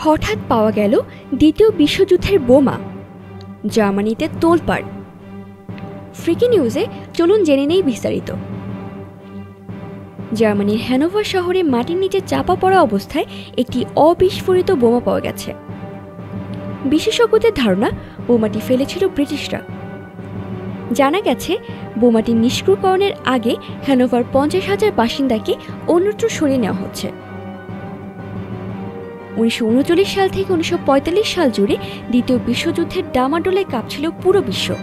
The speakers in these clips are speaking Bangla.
হঠাৎ পাওয়া গেল দ্বিতীয় বিশ্বযুদ্ধের বোমা, জার্মানিতে তোলপাড়। ফ্রিকি নিউজে চলুন জেনে নেই বিস্তারিত। জার্মানির হ্যানোভার শহরে মাটির নিচে চাপা পড়া অবস্থায় একটি অবিস্ফোরিত বোমা পাওয়া গেছে। বিশেষজ্ঞদের ধারণা, বোমাটি ফেলেছিল ব্রিটিশরা। জানা গেছে, বোমাটি নিষ্ক্রিয়করণের আগে হ্যানোভার পঞ্চাশ হাজার বাসিন্দাকে অন্যত্র সরিয়ে নেওয়া হচ্ছে। উনিশশো উনচল্লিশ সাল থেকে উনিশশো পঁয়তাল্লিশ সাল জুড়ে দ্বিতীয় বিশ্বযুদ্ধের ডামাডোলে কাঁপছিল পুরো বিশ্ব।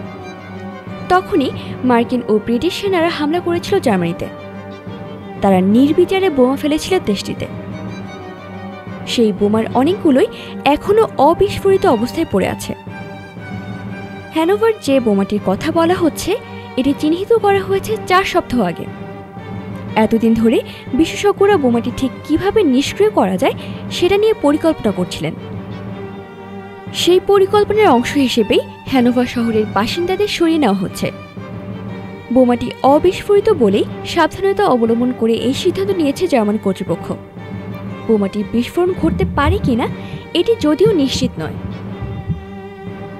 তখনই মার্কিন ও ব্রিটিশ সেনারা হামলা করেছিল জার্মানিতে। তারা নির্বিচারে বোমা ফেলেছিল দেশটিতে। সেই বোমার অনেকগুলোই এখনও অবিস্ফোরিত অবস্থায় পড়ে আছে। হ্যানোভার যে বোমাটির কথা বলা হচ্ছে, এটি চিহ্নিত করা হয়েছে চার সপ্তাহ আগে। এতদিন ধরে বিশেষজ্ঞরা বোমাটি ঠিক কীভাবে নিষ্ক্রিয় করা যায় সেটা নিয়ে পরিকল্পনা করছিলেন। সেই পরিকল্পনার অংশ হিসেবেই হ্যানোভার শহরের বাসিন্দাদের সরিয়ে নেওয়া হচ্ছে। বোমাটি অবিস্ফোরিত বলেই সাবধানতা অবলম্বন করে এই সিদ্ধান্ত নিয়েছে জার্মান কর্তৃপক্ষ। বোমাটির বিস্ফোরণ ঘটতে পারে কিনা, এটি যদিও নিশ্চিত নয়।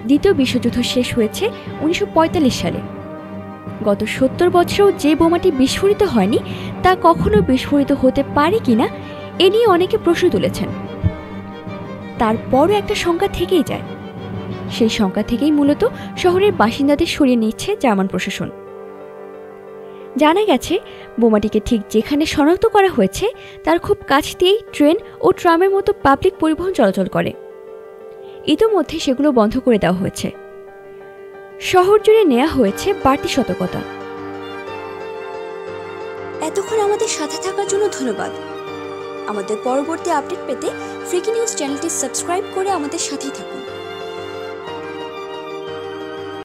দ্বিতীয় বিশ্বযুদ্ধ শেষ হয়েছে উনিশশো পঁয়তাল্লিশ সালে। গত সত্তর বছরেও যে বোমাটি বিস্ফোরিত হয়নি, তা কখনো বিস্ফোরিত হতে পারে কিনা, এ নিয়ে অনেকে প্রশ্ন তুলেছেন। তারপরও একটা সংখ্যা থেকেই যায়। সেই সংখ্যা থেকেই মূলত শহরের বাসিন্দাদের সরিয়ে নিচ্ছে জার্মান প্রশাসন। জানা গেছে, বোমাটিকে ঠিক যেখানে শনাক্ত করা হয়েছে, তার খুব কাছ দিয়েই ট্রেন ও ট্রামের মতো পাবলিক পরিবহন চলাচল করে। ইতোমধ্যে সেগুলো বন্ধ করে দেওয়া হয়েছে। শহর জুড়ে নেওয়া হয়েছে বাড়তি সতর্কতা। এতক্ষণ আমাদের সাথে থাকার জন্য ধন্যবাদ। আমাদের পরবর্তী আপডেট পেতে ফ্রিকি নিউজ চ্যানেলটি সাবস্ক্রাইব করে আমাদের সাথেই থাকুন।